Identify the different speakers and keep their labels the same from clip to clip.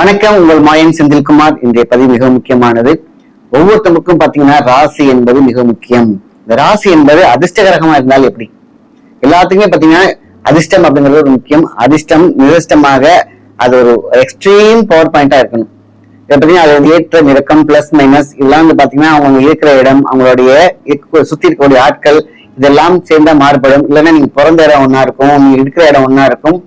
Speaker 1: வணக்கம் உங்கள் மாயன் செந்தில்குமார். இன்றைய பதிவு மிக முக்கியமானது. ஒவ்வொருத்தருக்கும் பாத்தீங்கன்னா ராசி என்பது மிக முக்கியம். இந்த ராசி என்பது அதிர்ஷ்டகரகமா இருந்தால் எப்படி? எல்லாத்துக்குமே பாத்தீங்கன்னா அதிர்ஷ்டம் அப்படிங்கிறது ஒரு முக்கியம். அதிர்ஷ்டம் நிரஷ்டமாக அது ஒரு எக்ஸ்ட்ரீம் பவர் பாயிண்டா இருக்கணும். இதை பார்த்தீங்கன்னா அது ஏற்ற நிறக்கம் பிளஸ் மைனஸ் இதெல்லாம் வந்து பாத்தீங்கன்னா அவங்க இருக்கிற இடம் அவங்களுடைய சுத்தி இருக்கக்கூடிய ஆட்கள் இதெல்லாம் சேர்ந்தா மாறுபடும். இல்லைன்னா நீங்க பிறந்த இடம் ஒன்னா இருக்கும் நீங்க இருக்கிற இடம் ஒன்னா இருக்கும்.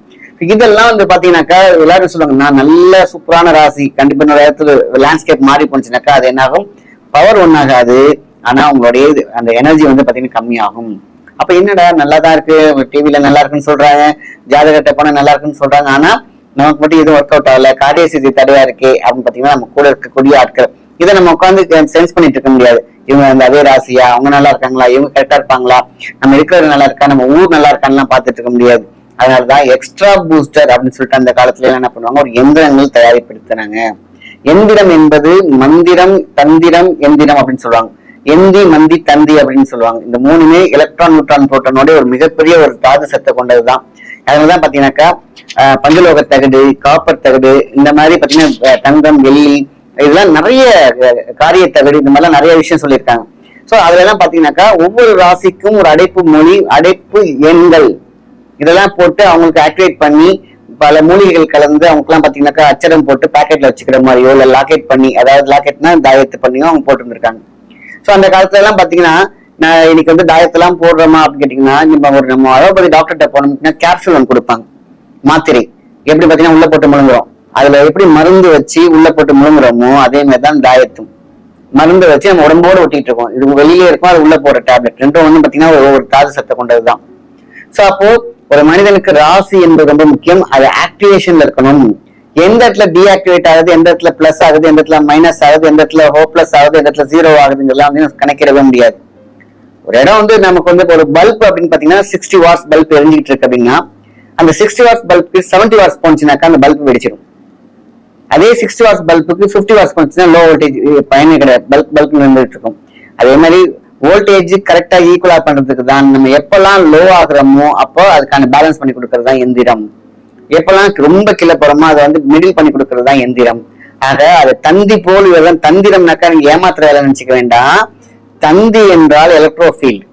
Speaker 1: இதெல்லாம் வந்து பாத்தீங்கன்னாக்கா எல்லாரும் சொல்லுவாங்க நான் நல்ல சூப்பரான ராசி. கண்டிப்பா என்னோட இடத்துல லேண்ட்ஸ்கேப் மாறி போனுச்சுனாக்கா அது என்னாகும்? பவர் ஒன்னாகாது ஆனா உங்களுடைய இது- அந்த எனர்ஜி வந்து பாத்தீங்கன்னா கம்மியாகும். அப்ப என்னடா நல்லா தான் இருக்கு டிவில நல்லா இருக்குன்னு சொல்றாங்க. ஜாதகத்தை போனா நல்லா இருக்குன்னு சொல்றாங்க. ஆனா நமக்கு மட்டும் எதுவும் ஒர்க் அவுட் ஆகல. காரிய சிதி தடையா இருக்கே அப்படின்னு பாத்தீங்கன்னா நம்ம கூட இருக்கக்கூடிய ஆட்கள். இதை நம்ம உட்காந்து சென்ஸ் பண்ணிட்டு இருக்க முடியாது. இவங்க அந்த அதே ராசியா? அவங்க நல்லா இருக்காங்களா? இவங்க கரெக்டா இருப்பாங்களா? நம்ம இருக்கிறது நல்லா இருக்கா? நம்ம ஊர் நல்லா இருக்கான்னு பார்த்துட்டு இருக்க முடியாது. அதனாலதான் எக்ஸ்ட்ரா பூஸ்டர் அப்படின்னு சொல்லிட்டு அந்த காலத்துல என்ன பண்ணுவாங்க? ஒரு எந்திரங்கள் தயாரிப்படுத்தினாங்க எந்திரம் என்பது மந்திரம் தந்திரம் எந்திரம் அப்படின்னு சொல்லுவாங்க. எந்தி மந்தி தந்தி அப்படின்னு சொல்லுவாங்க. இந்த மூணுமே எலக்ட்ரான் நியூட்ரான் புரோட்டனோட ஒரு மிகப்பெரிய ஒரு தாது சத்தை கொண்டதுதான். அதனாலதான் பாத்தீங்கன்னாக்கா பஞ்சலோக தகடு காப்பர் தகடு இந்த மாதிரி பாத்தீங்கன்னா தங்கம் வெள்ளி இதெல்லாம் நிறைய காரிய தகடு இந்த மாதிரிலாம் நிறைய விஷயம் சொல்லியிருக்காங்க. சோ அதுல எல்லாம் பாத்தீங்கன்னாக்கா ஒவ்வொரு ராசிக்கும் ஒரு அடைப்பு மொழி அடைப்பு எண்கள். இதெல்லாம் போட்டு அவங்களுக்கு ஆக்டிவேட் பண்ணி பல மூலிகைகள் கலந்து அவங்களுக்குலாம் பாத்தீங்கன்னாக்கா அச்சரம் போட்டு பாக்கெட்ல வச்சுக்கிற மாதிரியோ இல்ல லாக்கெட் பண்ணி அதாவது லாக்கெட்னா தாயத்து பண்ணியோ அவங்க போட்டு இருந்திருக்காங்க சோ அந்த காலத்துல எல்லாம் பாத்தீங்கன்னா நான் இன்னைக்கு வந்து தாயத்தெல்லாம் போடுறோமா அப்படின்னு கேட்டீங்கன்னா நம்ம ஒரு நம்ம அலோபதி டாக்டர்கிட்ட போனோம்னா கேப்சூல் ஒன்று கொடுப்பாங்க. மாத்திரை. எப்படி பாத்தீங்கன்னா உள்ள போட்டு முழுங்குறோம். அதுல எப்படி மருந்து வச்சு உள்ள போட்டு முழுங்குறோமோ அதே மாதிரி தான் தாயத்தும். மருந்து வச்சு நம்ம உடம்போட ஒட்டிட்டு இருக்கோம். இது வெளியே இருக்கும் அது உள்ள போற டேப்லெட் ரெண்டும் வந்து பாத்தீங்கன்னா ஒரு தாது சத்தை கொண்டதுதான். சோ அப்போ ஒரு மனிதனுக்கு ராசி என்பது ரொம்ப முக்கியம். அது ஆக்டிவேஷன்ல இருக்கணும். எந்த இடத்துல டீஆக்டிவேட் ஆகுது எந்த இடத்துல பிளஸ் ஆகுது எந்த இடத்துல மைனஸ் ஆகுது எந்த இடத்துல ஹோப்லெஸ் ஆகுது எந்த இடத்துல ஜீரோ ஆகுதுங்கெல்லாம் வந்து கணக்கிடவே முடியாது. ஒரு இடம் வந்து நமக்கு வந்து ஒரு பல்ப் அப்படின்னு பாத்தீங்கன்னா சிக்ஸ்டி வாட்ஸ் பல்ப் எரிஞ்சிட்டு இருக்கு அப்படின்னா அந்த சிக்ஸ்டி வாட்ஸ் பல்புக்கு செவன்டி வாட்ஸ் போனுச்சுனாக்கா அந்த பல்ப் வெடிச்சிடும் அதே சிக்ஸ்டி வாட்ஸ் பல்புக்கு ஃபிஃப்டி வாட்ஸ் போனுச்சுன்னா லோ வோல்டேஜ் பயனே கிடையாது. பல்ப் பல்ப் நின்றுட்டு இருக்கும். அதே மாதிரி வோல்டேஜ் கரெக்டா ஈக்குவலா பண்றதுக்கு தான் நம்ம எப்பெல்லாம் லோ ஆகுறோமோ அப்போ அதுக்கான பேலன்ஸ் பண்ணி கொடுக்கறது தான் எந்திரம். எப்பெல்லாம் ரொம்ப கீழே போறோமோ அதை வந்து மிடில் பண்ணி கொடுக்கறது தான் எந்திரம். ஆக அது தந்தி போல் இவர்தான். தந்திரம்னாக்கா நீங்க ஏமாத்துற வேலை நினைச்சுக்க வேண்டாம். தந்தி என்றால் எலக்ட்ரோஃபீல்ட்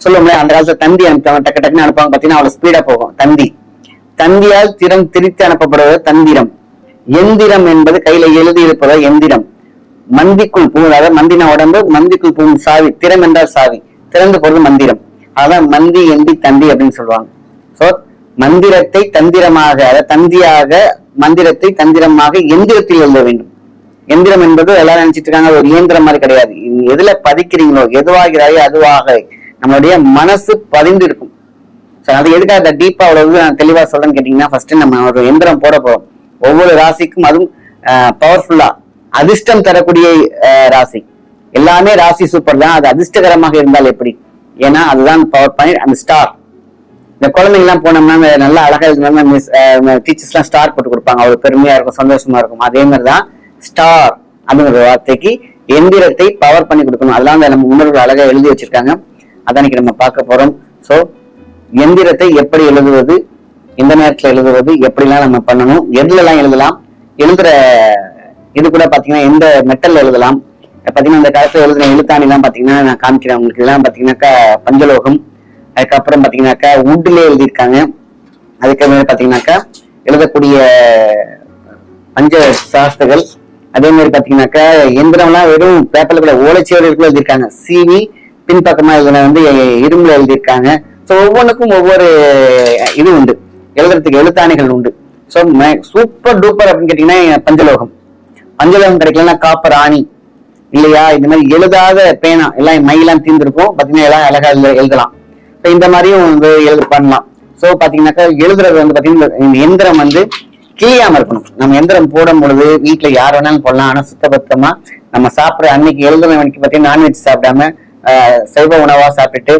Speaker 1: சொல்லுவோம்ல அந்த காலத்துல தந்தி அனுப்புவாங்க டக்கு டக்குன்னு அனுப்புவாங்க. பாத்தீங்கன்னா அவ்வளவு ஸ்பீடா போகும். தந்தி. தந்தியால் திறம் திரித்து அனுப்பப்படுவது தந்திரம். எந்திரம் என்பது கையில எழுதி இருப்பதா எந்திரம். மந்திக்குள் பூ அதாவது மந்தின உடம்பு மந்திக்குள் பூ சாவி திறம் என்றால் சாவி. திறந்து போறது மந்திரம். அதான் மந்தி எந்தி தந்தி அப்படின்னு சொல்லுவாங்க. சோ மந்திரத்தை தந்திரமாக அதாவது தந்தியாக மந்திரத்தை தந்திரமாக எந்திரத்தில் எழுத வேண்டும். எந்திரம் என்பது எல்லாரும் நினைச்சிட்டு இருக்காங்க ஒரு இயந்திரம் மாதிரி கிடையாது. எதுல பதிக்கிறீங்களோ எதுவாகிறாயோ அதுவாக நம்மளுடைய மனசு பதிந்து இருக்கும். அது எதுக்காக அந்த டீப்பா அவ்வளவு நான் தெளிவா சொல்றேன்னு கேட்டீங்கன்னா ஃபர்ஸ்ட் நம்ம ஒரு எந்திரம் போட போறோம். ஒவ்வொரு ராசிக்கும் அதுவும் பவர்ஃபுல்லா அதிர்ஷ்டம் தரக்கூடிய அஹ், ராசி. எல்லாமே ராசி சூப்பர் தான். அது அதிர்ஷ்டகரமாக இருந்தால் எப்படி? ஏன்னா அதுதான் பவர் பாயிண்ட் அந்த ஸ்டார் இந்த குழந்தைங்க எல்லாம் போனோம்னா நல்லா அழகா இருந்தாலும் மிஸ் டீச்சர்ஸ் எல்லாம் ஸ்டார் போட்டு கொடுப்பாங்க. அவ்வளவு பெருமையா இருக்கும் சந்தோஷமா இருக்கும். அதே மாதிரி தான் ஸ்டார் அப்படிங்கிற வார்த்தைக்கு எந்திரத்தை பவர் பண்ணி கொடுக்கணும். அதெல்லாம் நம்ம முன்னோர்கள் அழகா எழுதி வச்சிருக்காங்க. அதான் நம்ம பார்க்க போறோம். சோ எந்திரத்தை எப்படி எழுதுவது எந்த நேரத்துல எழுதுவது எப்படிலாம் நம்ம பண்ணணும் எதுல எல்லாம் எழுதலாம் எழுதுற இது கூட பாத்தீங்கன்னா எந்த மெட்டல் எழுதலாம்? பாத்தீங்கன்னா இந்த காலத்துல எழுதுன எழுத்தாணி எல்லாம் பாத்தீங்கன்னா நான் காமிக்கிறேன் உங்களுக்கு. இதெல்லாம் பாத்தீங்கன்னாக்கா பஞ்சலோகம். அதுக்கப்புறம் பாத்தீங்கன்னாக்கா உட்ல எழுதியிருக்காங்க. அதுக்கப்புறம் பாத்தீங்கன்னாக்கா எழுதக்கூடிய பஞ்ச சாஸ்திரங்கள். அதே மாதிரி பாத்தீங்கன்னாக்கா எந்திரம்லாம் வெறும் பேப்பர்ல கூட ஓலைச்சுவடிகளுக்குள்ள எழுதியிருக்காங்க. சீனி பின்பக்கமா எழுதுன வந்து இரும்புல எழுதியிருக்காங்க. ஸோ ஒவ்வொன்றுக்கும் ஒவ்வொரு இது உண்டு. எழுதுறதுக்கு எழுத்தாணிகள் உண்டு. ஸோ சூப்பர் டூப்பர் அப்படின்னு கேட்டீங்கன்னா பஞ்சலோகம். பஞ்சலோகம் கிடைக்கலன்னா காப்பர் ஆணி. இல்லையா? இந்த மாதிரி எழுதாத பேனா. எல்லாம் மையெல்லாம் தீர்ந்துருக்கும். பாத்தீங்கன்னா எல்லாம் அழகா எழுதலாம். ஸோ இந்த மாதிரியும் வந்து எழுது பண்ணலாம். ஸோ பார்த்தீங்கன்னாக்கா எழுதுறது வந்து பாத்தீங்கன்னா இந்த எந்திரம் வந்து கிளியாம இருக்கணும். நம்ம எந்திரம் போடும் பொழுது வீட்டுல யார் வேணாலும் போடலாம் ஆனா சுத்தபத்தமா நம்ம சாப்பிடுற அன்னைக்கு எழுதுற மணிக்கு பாத்தீங்கன்னா நான்வெஜ் சாப்பிடாம ஆஹ், சைவ உணவா சாப்பிட்டுட்டு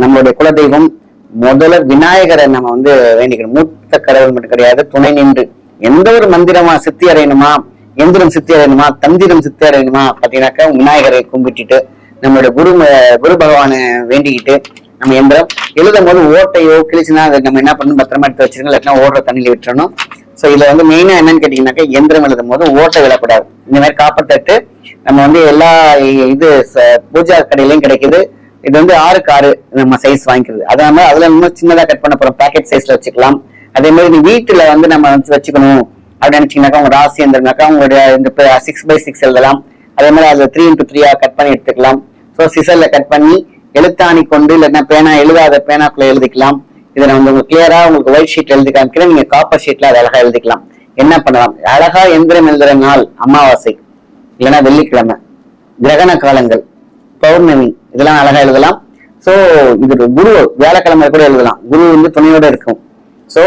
Speaker 1: நம்மளுடைய குலதெய்வம் முதல்ல விநாயகரை நம்ம வந்து வேண்டிக்கணும். மூத்த கடவுள் மட்டும் கிடையாது துணை நின்று எந்த ஒரு மந்திரமா சித்தி அடையணுமா எந்திரம் சித்தி அடையணுமா தந்திரம் சித்தி அடையணுமா பாத்தீங்கன்னாக்கா விநாயகரை கும்பிட்டுட்டு நம்மளோட குரு ம- குரு பகவானை வேண்டிக்கிட்டு நம்ம எந்திரம் எழுதும் போது ஓட்டையோ கிழிச்சுன்னா அதை நம்ம என்ன பண்ணணும்? பத்திரமா எடுத்து வச்சிருக்கோம் இல்லாட்டினா ஓடுற தண்ணியில விட்டுறணும். ஸோ இதுல வந்து மெயினா என்னன்னு கேட்டீங்கன்னாக்கா எந்திரம் எழுதும் போது ஓட்டை விழக்கூடாது இந்த மாதிரி காப்பர் நம்ம வந்து எல்லா இது ச- பூஜா கடையிலையும் கிடைக்குது. இது வந்து ஆறுக்கு ஆறு நம்ம சைஸ் வாங்கிக்கிறது. அதாம அதுல இன்னும் சின்னதா கட் பண்ண போறோம். பேக்கெட் சைஸ்ல வச்சுக்கலாம். அதே மாதிரி நீ வீட்டுல வந்து நம்ம வந்து வச்சுக்கணும். அப்படின்னு நினைச்சீங்கன்னாக்கா உங்க ராசி இருந்திருந்தாக்கா உங்களுடைய இந்த சிக்ஸ் பை சிக்ஸ் எழுதலாம். அதே மாதிரி அதுல த்ரீ இன்டூ த்ரீயா கட் பண்ணி எடுத்துக்கலாம். ஸோ சிசல்ல கட் பண்ணி எழுத்தாணி கொண்டு இல்லைன்னா பேனா எழுதாத பேனாக்குள்ள எழுதிக்கலாம். இதை நான் உங்களுக்கு கிளியரா உங்களுக்கு ஒயிட் ஷீட் எழுதி காமிக்கிறேன். நீங்க காப்பர் ஷீட்ல அதை அழகா எழுதிக்கலாம். என்ன பண்ணலாம்? அழகா எந்திரம் எழுதுற நாள் அமாவாசை இல்லைன்னா வெள்ளிக்கிழமை கிரகண காலங்கள் பௌர்ணமி இதெல்லாம் அழகா எழுதலாம். சோ இது குரு வியாழக்கிழமை கூட எழுதலாம். குரு வந்து துணையோட இருக்கும். சோ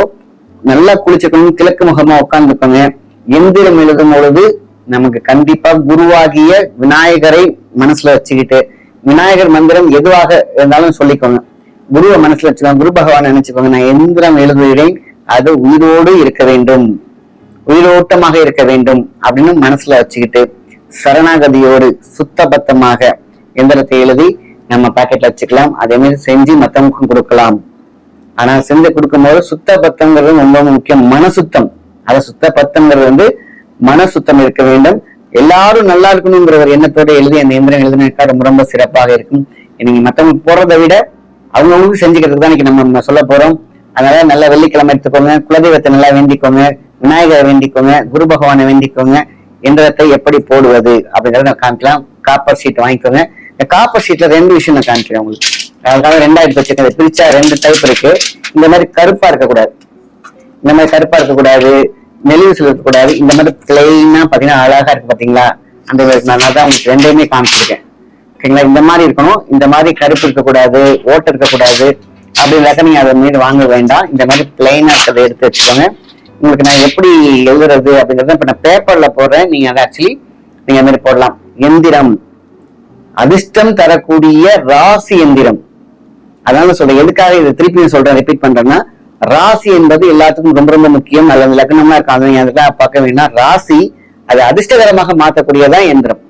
Speaker 1: நல்லா குளிச்சுக்கணும் கிழக்கு முகமா உட்கார்ந்துக்கோங்க எந்திரம் எழுதும் பொழுது நமக்கு கண்டிப்பா குருவாகிய விநாயகரை மனசுல வச்சுக்கிட்டு விநாயகர் மந்திரம் எதுவாக இருந்தாலும் சொல்லிக்கோங்க. குருவை மனசுல வச்சுக்கோங்க. குரு பகவான் நினைச்சுக்கோங்க. நான் எந்திரம் எழுதுகிறேன். அது உயிரோடு இருக்க வேண்டும். உயிரோட்டமாக இருக்க வேண்டும் அப்படின்னு மனசுல வச்சுக்கிட்டு சரணாகதியோடு சுத்தபத்தமாக எந்திரத்தை எழுதி நம்ம பாக்கெட்ல வச்சுக்கலாம். அதே மாதிரி செஞ்சு மத்தவங்களுக்கும் கொடுக்கலாம். ஆனா செஞ்சு கொடுக்கும்போது சுத்த பத்தங்கிறது ரொம்ப முக்கியம். மன சுத்தம் அத சுத்த பத்தங்கிறது வந்து மன சுத்தம் இருக்க வேண்டும். எல்லாரும் நல்லா இருக்கணுங்கிற ஒரு எண்ணத்தோட எழுதி அந்த எந்திரம் எழுதினாக்கா ரொம்ப ரொம்ப சிறப்பாக இருக்கும். நீங்க மத்தவங்க போறதை விட அவங்கவுங்களுக்கு செஞ்சுக்கிறதுக்கு தான் இன்னைக்கு நம்ம நம்ம சொல்ல போறோம். அதனால நல்ல வெள்ளிக்கிழமை எடுத்துக்கோங்க. குலதெய்வத்தை நல்லா வேண்டிக்கோங்க. விநாயகரை வேண்டிக்கோங்க. குரு பகவானை வேண்டிக்கோங்க. எந்திரத்தை எப்படி போடுவது அப்படிங்கறத நான் காமிக்கலாம். காப்பர் ஷீட் வாங்கிக்கோங்க. இந்த காப்பர் ஷீட்ல ரெண்டு விஷயம் நான் காமிக்கிறேன் உங்களுக்கு. அதுக்காக ரெண்டாயிரத்தி வச்சிருக்கேன் பிரிச்சா ரெண்டு டைப் இருக்கு. இந்த மாதிரி கருப்பா இருக்கக்கூடாது. இந்த மாதிரி கருப்பா இருக்கக்கூடாது. நெலிவுசில் இருக்கக்கூடாது. இந்த மாதிரி பிளெயினா பாத்தீங்கன்னா அழகா இருக்கு பாத்தீங்களா? அந்த நான் தான் உங்களுக்கு ரெண்டையுமே காமிச்சிருக்கேன். ஓகேங்களா? இந்த மாதிரி இருக்கணும். இந்த மாதிரி கருப்பு இருக்கக்கூடாது. ஓட்டை இருக்கக்கூடாது. அப்படின்னாக்க நீங்க அதை மீது வாங்க வேண்டாம். இந்த மாதிரி பிளெயினா இருக்கிறத எடுத்து வச்சுக்கோங்க. உங்களுக்கு நான் எப்படி எழுதுறது அப்படிங்கறத இப்ப நான் பேப்பர்ல போடுறேன். நீங்க அதை ஆக்சுவலி நீங்க அந்த மாதிரி போடலாம். எந்திரம். அதிர்ஷ்டம் தரக்கூடிய ராசி எந்திரம். அதனால சொல்றேன் எதுக்காக இதை திருப்பி சொல்றேன் ரிப்பீட் பண்றேன்னா ராசி என்பது எல்லாத்துக்கும் ரொம்ப ரொம்ப முக்கியம். அல்லது லக்னமா இருக்காங்க அதெல்லாம் பார்க்க வேண்டாம் ராசி அது அதிர்ஷ்டகரமாக மாற்றக்கூடியதான் எந்திரம்.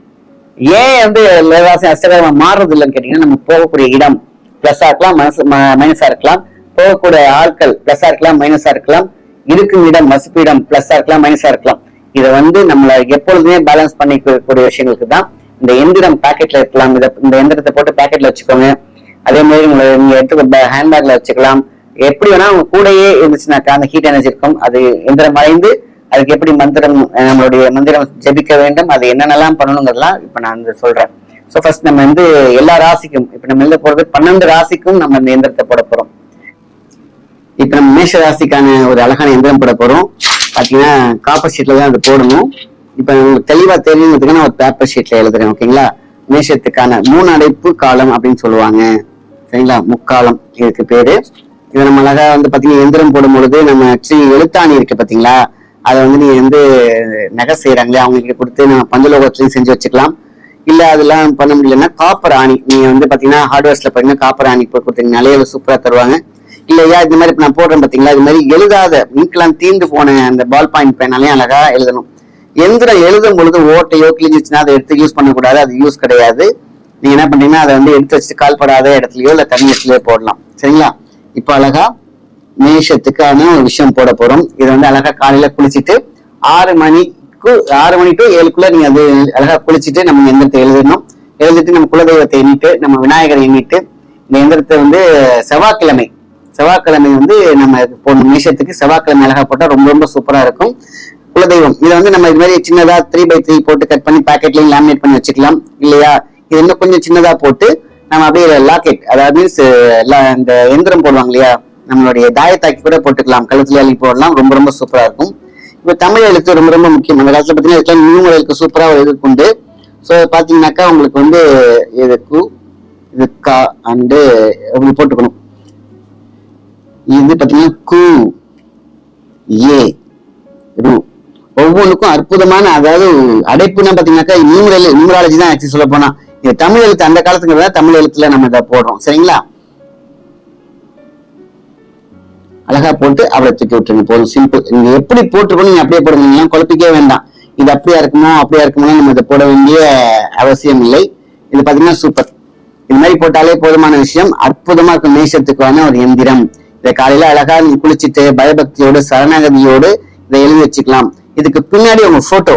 Speaker 1: ஏன் வந்து ராசி அதிர்ஷ்டகரமா மாறுறது இல்லைன்னு கேட்டீங்கன்னா நம்ம போகக்கூடிய இடம் பிளஸ்ஸா இருக்கலாம் மனசு மைனஸா இருக்கலாம். போகக்கூடிய ஆட்கள் பிளஸ்ஸா இருக்கலாம் மைனஸா இருக்கலாம். இருக்கும் இடம் மசுப்பு இடம் பிளஸ்ஸா இருக்கலாம் மைனஸா இருக்கலாம். இதை வந்து நம்மள எப்பொழுதுமே பேலன்ஸ் பண்ணிக்கக்கூடிய விஷயங்களுக்கு தான் இந்த எந்திரம் பாக்கெட்ல இருக்கலாம் இத இந்த எந்திரத்தை போட்டு பாக்கெட்ல வச்சுக்கோங்க. அதே மாதிரி உங்களை நீங்க எடுத்து ஹேண்ட்பேக்ல வச்சுக்கலாம். எப்படி வேணா உங்க கூடயே இருந்துச்சுனாக்கா அந்த ஹீட் எனர்ஜி இருக்கும். அது எந்திரம் மறைந்து அதுக்கு எப்படி மந்திரம் நம்மளுடைய மந்திரம் ஜெபிக்க வேண்டும் அது என்னென்னலாம் பண்ணணுங்கிறதுலாம் இப்ப நான் சொல்றேன். ஸோ ஃபர்ஸ்ட் நம்ம வந்து எல்லா ராசிக்கும் இப்ப நம்ம எழுத போறது பன்னெண்டு ராசிக்கும் நம்ம இந்த எந்திரத்தை போட போறோம். இப்ப நம்ம மேஷ ராசிக்கான ஒரு அழகான எந்திரம் போட போறோம். பாத்தீங்கன்னா காப்பர் ஷீட்ல தான் அது போடணும். இப்ப உங்களுக்கு தெளிவா தெரியுங்கிறதுக்கு நான் ஒரு பேப்பர் ஷீட்ல எழுதுறேன் ஓகேங்களா மேஷத்துக்கான மூணு அடைப்பு காலம் அப்படின்னு சொல்லுவாங்க. சரிங்களா? முக்காலம் இதுக்கு பேரு. இது நம்ம அழகா வந்து பாத்தீங்கன்னா எந்திரம் போடும் பொழுது நம்ம ஆக்சுவலி எழுத்தாணி இருக்கு பாத்தீங்களா? அதை வந்து நீங்க வந்து நகை செய்யறாங்களே அவங்களுக்கு கொடுத்து நம்ம பஞ்சலோகத்திலையும் செஞ்சு வச்சுக்கலாம். இல்ல அதெல்லாம் பண்ண முடியலன்னா காப்பர் ஆணி. நீங்க வந்து பாத்தீங்கன்னா ஹார்ட்வேர்ஸ்ல பாத்தீங்கன்னா காப்பர் ஆணி போய் கொடுத்தீங்கனாலே அது சூப்பரா தருவாங்க. இல்லையா? இந்த மாதிரி இப்ப நான் போடுறேன் பாத்தீங்களா? இது மாதிரி எழுதாத இங்கெல்லாம் தீர்ந்து போன அந்த பால் பாயிண்ட் பேனாலையும் அழகா எழுதணும். எந்திரம் எழுதும் பொழுது ஓட்டையோ கிழிஞ்சிச்சுன்னா அதை எடுத்து யூஸ் பண்ணக்கூடாது. அது யூஸ் கிடையாது. நீங்க என்ன பண்ணீங்கன்னா அதை வந்து எடுத்து வச்சுட்டு கால்படாத இடத்துலயோ இல்ல தண்ணி இடத்துலயோ போடலாம். சரிங்களா? இப்ப அழகா மேஷத்துக்கான ஒரு விஷயம் போட போறோம். இது வந்து அழகா காலையில குளிச்சுட்டு ஆறு மணிக்கு ஆறு மணி டு ஏழுக்குள்ள நீங்க அது அழகா குளிச்சுட்டு நம்ம எந்திரத்தை எழுதணும். எழுதிட்டு நம்ம குலதெய்வத்தை எண்ணிட்டு நம்ம விநாயகரை எண்ணிட்டு இந்த எந்திரத்தை வந்து செவ்வாய்க்கிழமை செவ்வாய்க்கிழமை வந்து நம்ம போடணும். மேஷத்துக்கு செவ்வாய்க்கிழமை அழகா போட்டா ரொம்ப ரொம்ப சூப்பரா இருக்கும். குலதெய்வம். இதை வந்து நம்ம இது மாதிரி சின்னதா த்ரீ பை த்ரீ போட்டு கட் பண்ணி பேக்கெட்லயும் லேமினேட் பண்ணி வச்சுக்கலாம் இல்லையா? இது இன்னும் கொஞ்சம் சின்னதா போட்டு நம்ம அப்படியே லாக்கெட் அதாவது மீன்ஸ் இந்த எந்திரம் போடுவாங்க இல்லையா? நம்மளுடைய தாயத்தாக்கி கூட போட்டுக்கலாம். கழுத்துல எழுதி போடலாம். ரொம்ப ரொம்ப சூப்பரா இருக்கும். இப்போ தமிழ் எழுத்து ரொம்ப ரொம்ப முக்கியம். அந்த காலத்துல பாத்தீங்கன்னா இதுக்கெல்லாம் நியூமரலுக்கு சூப்பரா ஒரு இது உண்டு. ஸோ பாத்தீங்கன்னாக்கா உங்களுக்கு வந்து இது கு இது கா அண்டு அப்படி போட்டுக்கணும். இது பாத்தீங்கன்னா கு ஏ ரூ. ஒவ்வொன்றுக்கும் அற்புதமான அதாவது அடைப்புனா பாத்தீங்கன்னாக்கா நியூமரல் நியூமராலஜி தான் ஆக்சுவலி சொல்ல போனா இது தமிழ் எழுத்து அந்த காலத்துங்கிறத தமிழ் எழுத்துல நம்ம இதை போடுறோம். சரிங்களா? அழகா போட்டு அவளை தூக்கி விட்டுருங்க. போதும் சிம்பிள் நீங்க எப்படி போட்டுருக்கணும் நீங்க அப்படியே போடுங்க. குழப்பிக்கவே வேண்டாம். இது அப்படியா இருக்குமோ அப்படியா இருக்குமோ நம்ம இதை போட வேண்டிய அவசியம் இல்லை. இது பாத்தீங்கன்னா சூப்பர் இது மாதிரி போட்டாலே போதுமான விஷயம். அற்புதமா இருக்கும் மேஷத்துக்கான ஒரு எந்திரம். இதை காலையில அழகா நீங்க குளிச்சுட்டு பயபக்தியோடு சரணாகதியோடு இதை எழுதி வச்சுக்கலாம். இதுக்கு பின்னாடி உங்க போட்டோ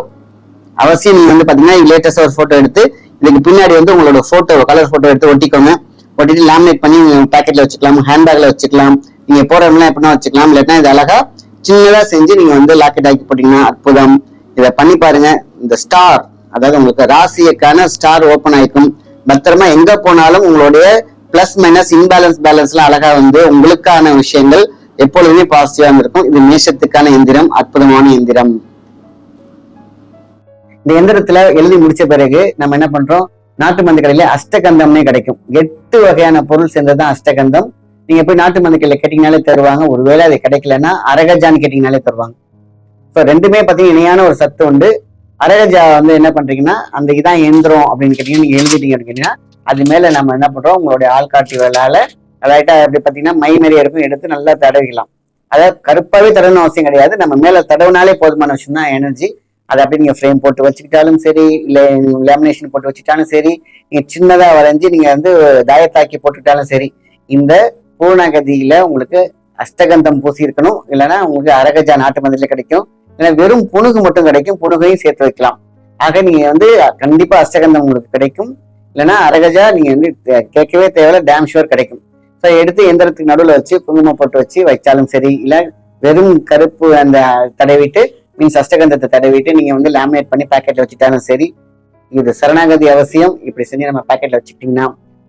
Speaker 1: அவசியம் நீங்க வந்து பாத்தீங்கன்னா லேட்டஸ்டா ஒரு போட்டோ எடுத்து இதுக்கு பின்னாடி வந்து உங்களோட போட்டோ கலர் போட்டோ எடுத்து ஒட்டிக்கோங்க. ஒட்டிட்டு லேமினேட் பண்ணி பேக்கெட்ல வச்சுக்கலாம் ஹேண்ட்பேக்ல வச்சுக்கலாம். நீங்க போறவங்களாம் எப்படின்னா வச்சுக்கலாம். இல்லாட்டினா இது அழகா சின்னதா செஞ்சு நீங்க வந்து லாக்கெட் ஆக்கி போட்டீங்கன்னா அற்புதம். இதை பண்ணி பாருங்க. இந்த ஸ்டார் அதாவது உங்களுக்கு ராசியக்கான ஸ்டார் ஓபன் ஆயிருக்கும் பத்திரமா எங்க போனாலும் உங்களுடைய பிளஸ் மைனஸ் இன்பேலன்ஸ் பேலன்ஸ்லாம் அழகா வந்து உங்களுக்கான விஷயங்கள் எப்பொழுதுமே பாசிட்டிவா இருக்கும் இது மேஷத்துக்கான எந்திரம் அற்புதமான எந்திரம் இந்த எந்திரத்துல எழுதி முடிச்ச பிறகு நம்ம என்ன பண்றோம்? நாட்டு மருந்து கடையில அஷ்டகந்தம்னே கிடைக்கும். எட்டு வகையான பொருள் சேர்ந்ததுதான் அஷ்டகந்தம். நீங்க போய் நாட்டு மருந்து கடையில கேட்டீங்கனாலே தருவாங்க. ஒருவேளை அது கிடைக்கலன்னா அரகஜான்னு கேட்டீங்கனாலே தருவாங்க. இப்போ ரெண்டுமே பார்த்தீங்கன்னா இணையான ஒரு சத்து உண்டு. அரகஜா வந்து என்ன பண்றீங்கன்னா அந்த இதான் எந்திரம் அப்படின்னு கேட்டீங்கன்னா நீங்க எழுதிட்டீங்க அப்படின்னா அது மேல நம்ம என்ன பண்றோம்? உங்களுடைய ஆள்காட்டி வேலால லைட்டா எப்படி பாத்தீங்கன்னா மை நிறைய இருக்கும் எடுத்து நல்லா தடவிக்கலாம். அதாவது கருப்பாவே தடவணும் அவசியம் கிடையாது. நம்ம மேல தடவுனாலே போதுமான விஷயம் தான் எனர்ஜி அதை அப்படி நீங்க ஃப்ரேம் போட்டு வச்சுக்கிட்டாலும் சரி இல்லை லேமினேஷன் போட்டு வச்சுக்கிட்டாலும் சரி நீங்க சின்னதா வரைஞ்சி நீங்க வந்து தாயத்தாக்கி போட்டுக்கிட்டாலும் சரி இந்த பூர்ணகதியில உங்களுக்கு அஷ்டகந்தம் பூசி இருக்கணும் இல்லைன்னா உங்களுக்கு அரகஜா நாட்டு மந்திரில கிடைக்கும். இல்லை வெறும் புணுகு மட்டும் கிடைக்கும் புணுகையும் சேர்த்து வைக்கலாம். ஆக நீங்க வந்து கண்டிப்பா அஷ்டகந்தம் உங்களுக்கு கிடைக்கும். இல்லைன்னா அரகஜா நீங்க வந்து கேட்கவே தேவையில்ல டேம் ஷுவர் கிடைக்கும். ஸோ எடுத்து எந்திரத்துக்கு நடுவில் வச்சு குங்குமம் போட்டு வச்சு வச்சாலும் சரி இல்லை வெறும் கருப்பு அந்த தடவிட்டு மீன்ஸ் சஷ்டகந்தத்தை தடவிட்டு நீங்க வந்து லேமினேட் பண்ணி பேக்கெட்டில் வச்சுட்டாலும் சரி இது சரணாகதி அவசியம். இப்படி செஞ்சு நம்ம பேக்கெட்டில் வச்சுக்கிட்டீங்கன்னா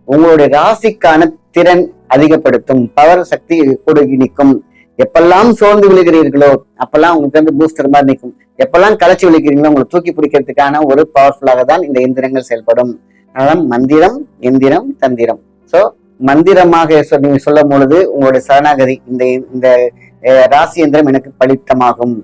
Speaker 1: உங்களுடைய ராசிக்கான திறன் அதிகப்படுத்தும் பவர் சக்தி கூட நிற்கும் எப்பெல்லாம் சோர்ந்து விழுகிறீர்களோ அப்பெல்லாம் உங்களுக்கு வந்து பூஸ்டர் மாதிரி நிற்கும். எப்பெல்லாம் கலைச்சி விழுகிறீங்களோ உங்களை தூக்கி பிடிக்கிறதுக்கான ஒரு பவர்ஃபுல்லாக தான் இந்த எந்திரங்கள் செயல்படும். அதனால மந்திரம் எந்திரம் தந்திரம். சோ மந்திரமாக நீங்க சொல்லும் பொழுது உங்களுடைய சரணாகதி இந்த இந்த அஹ், ராசி எந்திரம் எனக்கு பலித்தமாகும்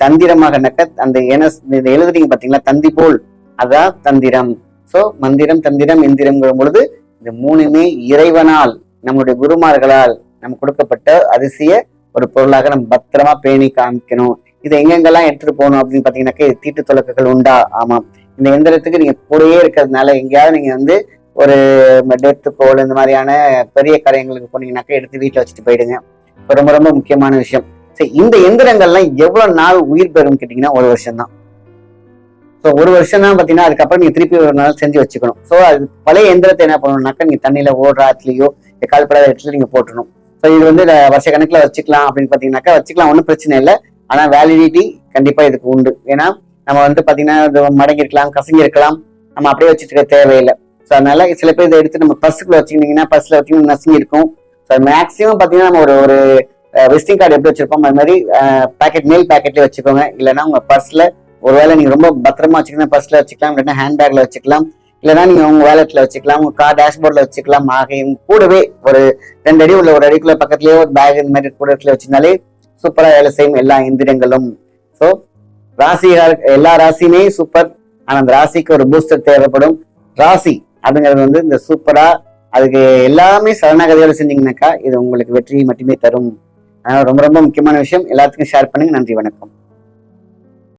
Speaker 1: தந்திரமாக நக்க அந்த என இந்த எழுதுறீங்க பாத்தீங்களா? தந்தி போல். அதான் தந்திரம். சோ மந்திரம் தந்திரம் எந்திரம்ங்கிற பொழுது இந்த மூணுமே இறைவனால் நம்முடைய குருமார்களால் நம்ம கொடுக்கப்பட்ட அதிசய ஒரு பொருளாக நம்ம பத்திரமா பேணி காமிக்கணும். இதை எங்கெங்கெல்லாம் எடுத்துட்டு போகணும் அப்படின்னு பாத்தீங்கன்னாக்க தீட்டு தொலக்குகள் உண்டா? ஆமாம். இந்த எந்திரத்துக்கு நீங்க கூடயே இருக்கிறதுனால எங்கேயாவது நீங்க வந்து ஒரு டெத்து கோல் இந்த மாதிரியான பெரிய கரையங்களுக்கு போனீங்கன்னாக்க எடுத்து வீட்டில் வச்சுட்டு போயிடுங்க. ரொம்ப ரொம்ப முக்கியமான விஷயம். சரி இந்த எந்திரங்கள்லாம் எவ்வளவு நாள் உயிர் பெறும் கேட்டீங்கன்னா ஒரு வருஷம் தான் ஸோ ஒரு வருஷம் தான் பார்த்தீங்கன்னா அதுக்கப்புறம் நீங்கள் திருப்பி ஒரு நாள் செஞ்சு வச்சுக்கணும். ஸோ அது பழைய எந்திரத்தை என்ன பண்ணணும்னாக்கா நீங்கள் தண்ணியில ஓடுற ஆற்றுலையோ கால்படாத இடத்துல நீங்கள் போட்டுடணும் ஸோ இது வந்து வருஷ கணக்கில் வச்சுக்கலாம் அப்படின்னு பார்த்தீங்கன்னாக்கா வச்சுக்கலாம் ஒன்றும் பிரச்சனை இல்லை. ஆனால் வேலிடிட்டி கண்டிப்பாக இதுக்கு உண்டு. ஏன்னா நம்ம வந்து பார்த்தீங்கன்னா இது மடங்கி இருக்கலாம் கசங்கி இருக்கலாம் நம்ம அப்படியே வச்சுட்டு இருக்க தேவையில்லை. ஸோ அதனால சில பேர் இதை எடுத்து நம்ம பஸ்ஸுக்குள்ள வச்சுக்கிட்டீங்கன்னா பஸ்ஸில் வச்சுக்கிட்டு நசுங்கி இருக்கும் ஸோ மேக்ஸிமம் பார்த்தீங்கன்னா நம்ம ஒரு ஒரு விசிட்டிங் கார்டு எப்படி வச்சிருப்போம் அது மாதிரி பேக்கெட் மெயில் பேக்கெட்லேயே வச்சுக்கோங்க. இல்லைன்னா உங்க பர்ஸ்ல ஒருவேளை நீங்க ரொம்ப பத்திரமா வச்சுக்கணும் பர்ஸ்ல வச்சுக்கலாம் இல்லைன்னா ஹேண்ட்பேக்ல வச்சுக்கலாம். இல்லைன்னா நீங்க உங்க வேலெட்ல வச்சுக்கலாம் உங்க கார் டேஷ்போர்ட்ல வச்சுக்கலாம். ஆக கூடவே ஒரு ரெண்டு அடி உள்ள ஒரு அடிக்குள்ள பக்கத்துலயே ஒரு பேக் இந்த மாதிரி கூட இடத்துல வச்சிருந்தாலே சூப்பரா வேலை செய்யும் எல்லா எந்திரங்களும் ஸோ ராசி எல்லா ராசியுமே சூப்பர் ஆனா அந்த ராசிக்கு ஒரு பூஸ்டர் தேவைப்படும். ராசி அப்படிங்கிறது வந்து இந்த சூப்பரா அதுக்கு எல்லாமே சரணாகதியோடு செஞ்சீங்கன்னாக்கா இது உங்களுக்கு வெற்றியை மட்டுமே தரும். அதனால ரொம்ப ரொம்ப முக்கியமான விஷயம். எல்லாத்துக்கும் ஷேர் பண்ணுங்க. நன்றி வணக்கம்.